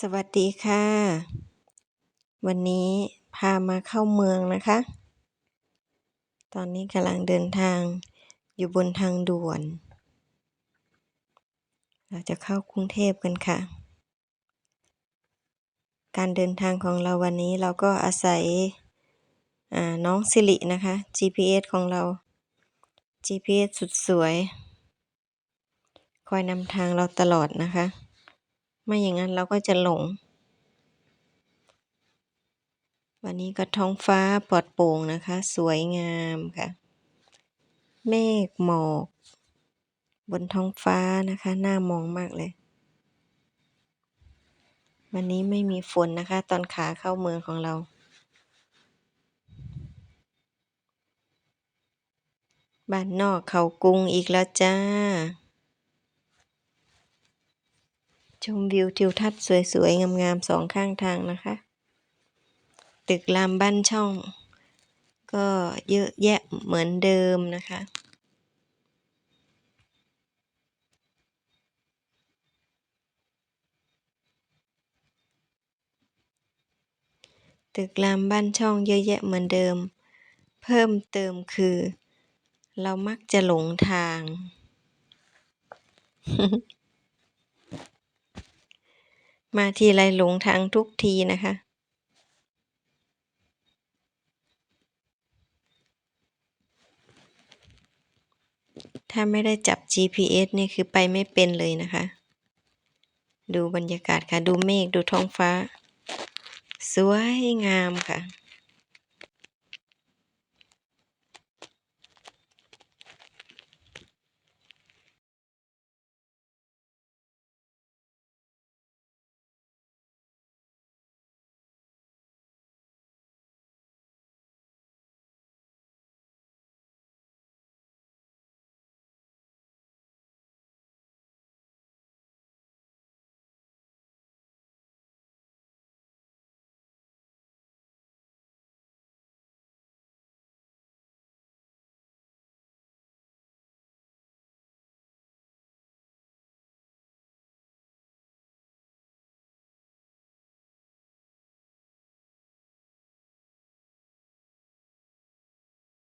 สวัสดีค่ะ วันนี้พามาเข้าเมืองนะคะ ตอนนี้กำลังเดินทางอยู่บนทางด่วน เราจะเข้ากรุงเทพกันค่ะ การเดินทางของเราวันนี้เราก็อาศัยน้องสิรินะคะ GPS ของเรา GPS สุดสวย คอยนำทางเราตลอดนะคะ ไม่อย่างนั้นเราก็จะหลง วันนี้ก็ท้องฟ้าปลอดโปร่งนะคะ สวยงามค่ะ เมฆหมอก บนท้องฟ้านะคะ น่ามองมากเลย วันนี้ไม่มีฝนนะคะ ตอนขาเข้าเมืองของเราบ้านนอกเขากรุงอีกแล้วจ้า ชมวิวทิวทัศน์สวยๆ งามๆสองข้างทางนะคะ ตึกรามบ้านช่อง ก็เยอะแยะเหมือนเดิมนะคะตึกรามบ้านช่องเยอะแยะเหมือนเดิม เพิ่มเติมคือ เรามักจะหลงทาง มาทีไรหลงทางทุกทีนะคะ ถ้าไม่ได้จับ GPS นี่คือไปไม่เป็นเลยนะคะ ดูบรรยากาศค่ะ ดูเมฆ ดูท้องฟ้า สวยงามค่ะ